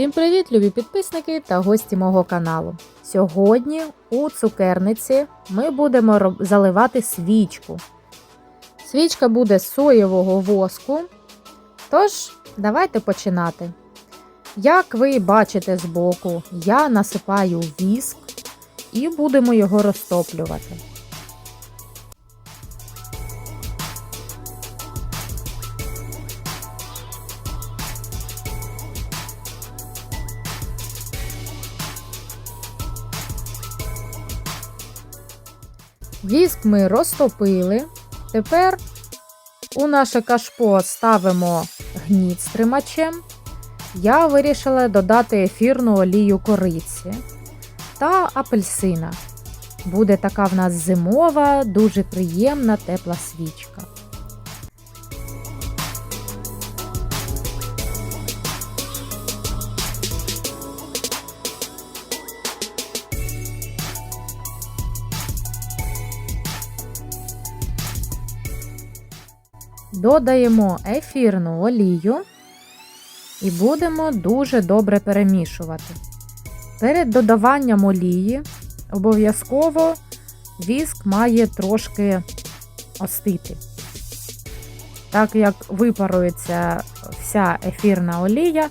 Всім привіт, любі підписники та гості мого каналу. Сьогодні у цукерниці ми будемо заливати свічку. Свічка буде з соєвого воску. Тож, давайте починати. Як ви бачите збоку, я насипаю віск і будемо його розтоплювати. Віск ми розтопили. Тепер у наше кашпо ставимо гніт з тримачем. Я вирішила додати ефірну олію кориці та апельсина. Буде така в нас зимова, дуже приємна тепла свічка. Додаємо ефірну олію і будемо дуже добре перемішувати. Перед додаванням олії обов'язково віск має трошки остити. Так як випарується вся ефірна олія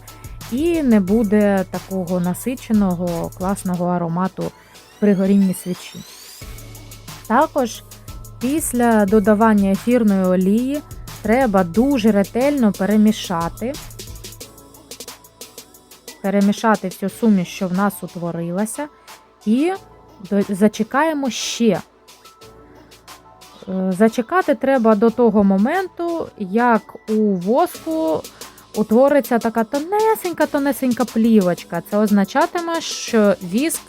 і не буде такого насиченого класного аромату при горінні свічі. Також після додавання ефірної олії треба дуже ретельно перемішати. Перемішати всю суміш, що в нас утворилася, і зачекаємо ще. Е, Зачекати треба до того моменту, як у воску утвориться така тонесенька-тонесенька плівочка. Це означатиме, що віск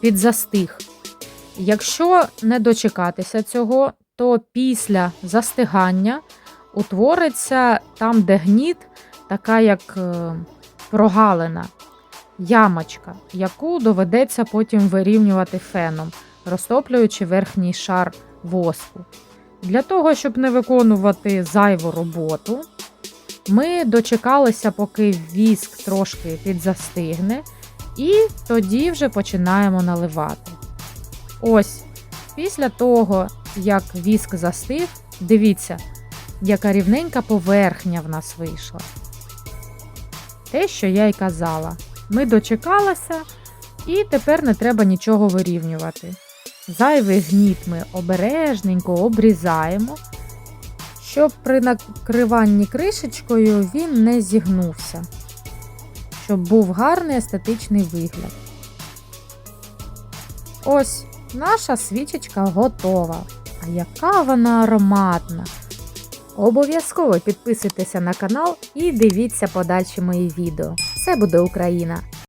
підзастиг. Якщо не дочекатися цього, то після застигання утвориться там, де гніт, така як е, прогалина, ямочка, яку доведеться потім вирівнювати феном, розтоплюючи верхній шар воску. Для того, щоб не виконувати зайву роботу, ми дочекалися, поки віск трошки підзастигне, і тоді вже починаємо наливати. Ось, після того, як віск застиг, дивіться, яка рівненька поверхня в нас вийшла. Те, що я й казала. Ми дочекалися, і тепер не треба нічого вирівнювати. Зайвий гніт ми обережненько обрізаємо, щоб при накриванні кришечкою він не зігнувся, щоб був гарний естетичний вигляд. Ось наша свічечка готова. А яка вона ароматна! Обов'язково підписуйтеся на канал і дивіться подальші мої відео. Все буде Україна!